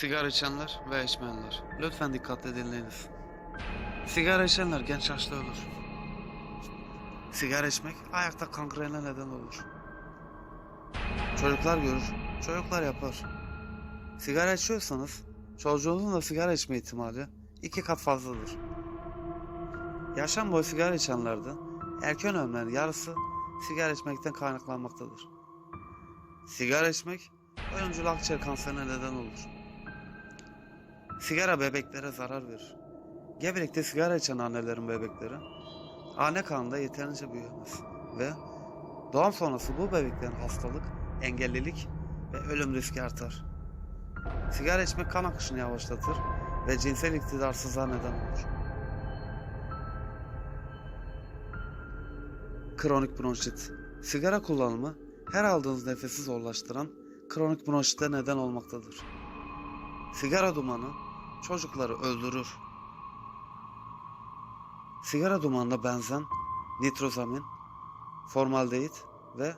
Sigara içenler ve içmeyenler. Lütfen dikkatle dinleyiniz. Sigara içenler genç yaşta ölür. Sigara içmek ayakta kangrene neden olur. Çocuklar görür, çocuklar yapar. Sigara içiyorsanız çocuğunuzun da sigara içme ihtimali iki kat fazladır. Yaşam boyu sigara içenlerde erken ölümlerin yarısı sigara içmekten kaynaklanmaktadır. Sigara içmek ölümcül akciğer kanserine neden olur. Sigara bebeklere zarar verir. Gebelikte sigara içen annelerin bebekleri anne karnında yeterince büyüyemez ve doğum sonrası bu bebeklerin hastalık, engellilik ve ölüm riski artar. Sigara içmek kan akışını yavaşlatır ve cinsel iktidarsızlığa neden olur. Kronik bronşit. Sigara kullanımı her aldığınız nefesi zorlaştıran kronik bronşite neden olmaktadır. Sigara dumanı çocukları öldürür. Sigara dumanında benzen, nitrozamin, formaldehit ve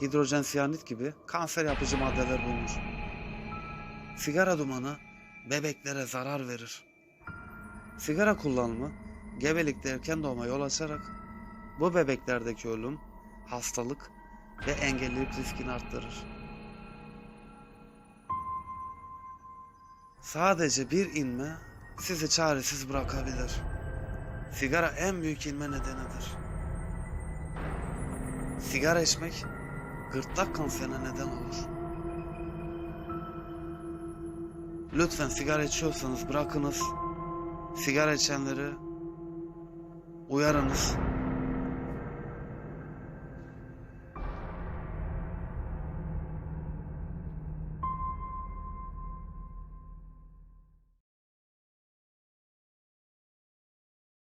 hidrojen siyanit gibi kanser yapıcı maddeler bulunur. Sigara dumanı bebeklere zarar verir. Sigara kullanımı gebelikte erken doğuma yol açarak bu bebeklerdeki ölüm, hastalık ve engellilik riskini arttırır. Sadece bir inme sizi çaresiz bırakabilir. Sigara en büyük inme nedenidir. Sigara içmek gırtlak kanserine neden olur. Lütfen sigara içiyorsanız bırakınız. Sigara içenleri uyarınız.